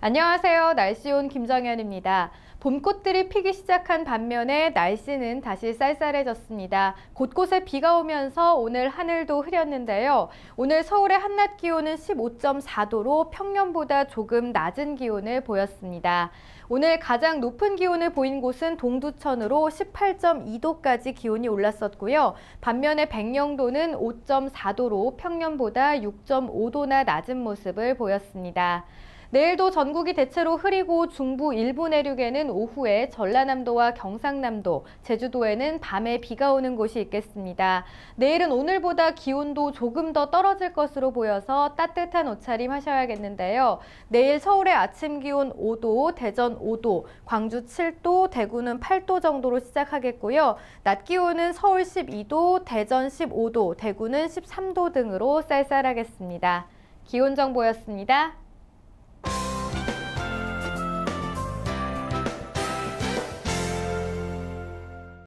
안녕하세요. 날씨 온 김정현입니다. 봄꽃들이 피기 시작한 반면에 날씨는 다시 쌀쌀해졌습니다. 곳곳에 비가 오면서 오늘 하늘도 흐렸는데요. 오늘 서울의 한낮 기온은 15.4도로 평년보다 조금 낮은 기온을 보였습니다. 오늘 가장 높은 기온을 보인 곳은 동두천으로 18.2도까지 기온이 올랐었고요. 반면에 백령도는 5.4도로 평년보다 6.5도나 낮은 모습을 보였습니다. 내일도 전국이 대체로 흐리고 중부 일부 내륙에는 오후에 전라남도와 경상남도, 제주도에는 밤에 비가 오는 곳이 있겠습니다. 내일은 오늘보다 기온도 조금 더 떨어질 것으로 보여서 따뜻한 옷차림 하셔야겠는데요. 내일 서울의 아침 기온 5도, 대전 5도, 광주 7도, 대구는 8도 정도로 시작하겠고요. 낮 기온은 서울 12도, 대전 15도, 대구는 13도 등으로 쌀쌀하겠습니다. 기온 정보였습니다.